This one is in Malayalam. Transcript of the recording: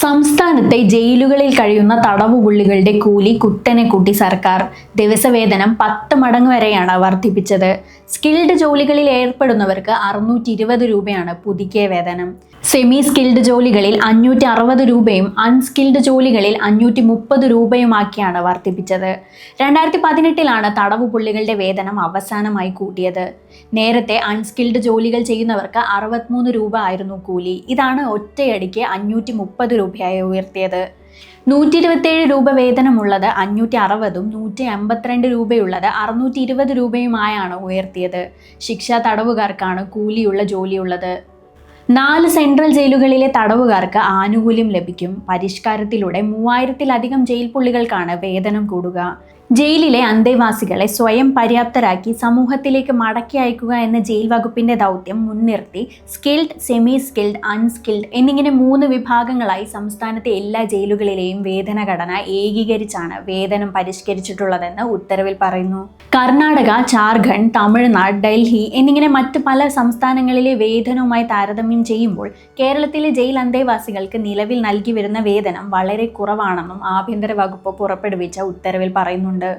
സംസ്ഥാനത്തെ ജയിലുകളിൽ കഴിയുന്ന തടവുപുള്ളികളുടെ കൂലി കുത്തനെ കൂട്ടി സർക്കാർ. ദിവസവേതനം പത്ത് മടങ്ങ് വരെയാണ് വർദ്ധിപ്പിച്ചത്. സ്കിൽഡ് ജോലികളിൽ ഏർപ്പെടുന്നവർക്ക് അറുന്നൂറ്റി ഇരുപത് രൂപയാണ് പുതുക്കിയ വേതനം. സെമി സ്കിൽഡ് ജോലികളിൽ അഞ്ഞൂറ്റി അറുപത് രൂപയും അൺസ്കിൽഡ് ജോലികളിൽ അഞ്ഞൂറ്റി മുപ്പത് രൂപയുമാക്കിയാണ് വർദ്ധിപ്പിച്ചത്. രണ്ടായിരത്തി പതിനെട്ടിലാണ് തടവുപുള്ളികളുടെ വേതനം അവസാനമായി കൂട്ടിയത്. നേരത്തെ അൺസ്കിൽഡ് ജോലികൾ ചെയ്യുന്നവർക്ക് അറുപത്തിമൂന്ന് രൂപ ആയിരുന്നു കൂലി. ഇതാണ് ഒറ്റയടിക്ക് അഞ്ഞൂറ്റി മുപ്പത് രൂപയായി ഉയർത്തിയത്. നൂറ്റി ഇരുപത്തേഴ് രൂപ വേതനമുള്ളത് അഞ്ഞൂറ്റി അറുപതും നൂറ്റി അമ്പത്തിരണ്ട് രൂപയുള്ളത് അറുന്നൂറ്റി ഇരുപത് രൂപയുമായാണ് ഉയർത്തിയത്. ശിക്ഷാ തടവുകാർക്കാണ് കൂലിയുള്ള ജോലിയുള്ളത്. നാല് സെൻട്രൽ ജയിലുകളിലെ തടവുകാർക്ക് ആനുകൂല്യം ലഭിക്കും. പരിഷ്കാരത്തിലൂടെ മൂവായിരത്തിലധികം ജയിൽ പുള്ളികൾക്കാണ് വേതനം കൂടുക. ജയിലിലെ അന്തേവാസികളെ സ്വയം പര്യാപ്തരാക്കി സമൂഹത്തിലേക്ക് മടക്കി അയക്കുക എന്ന ജയിൽ വകുപ്പിന്റെ ദൗത്യം മുൻനിർത്തി. സ്കിൽഡ് സെമി സ്കിൽഡ് അൺസ്കിൽഡ് എന്നിങ്ങനെ മൂന്ന് വിഭാഗങ്ങളായി സംസ്ഥാനത്തെ എല്ലാ ജയിലുകളിലെയും വേതനഘടന ഏകീകരിച്ചാണ് വേതനം പരിഷ്കരിച്ചിട്ടുള്ളതെന്ന് ഉത്തരവിൽ പറയുന്നു. കർണാടക ജാർഖണ്ഡ് തമിഴ്നാട് ഡൽഹി എന്നിങ്ങനെ മറ്റ് പല സംസ്ഥാനങ്ങളിലെ വേതനവുമായി താരതമ്യം ചെയ്യുമ്പോൾ കേരളത്തിലെ ജയിൽ അന്തേവാസികൾക്ക് നിലവിൽ നൽകി വരുന്ന വേതനം വളരെ കുറവാണെന്നും ആഭ്യന്തര വകുപ്പ് പുറപ്പെടുവിച്ച ഉത്തരവിൽ പറയുന്നുണ്ട്. ഉണ്ട്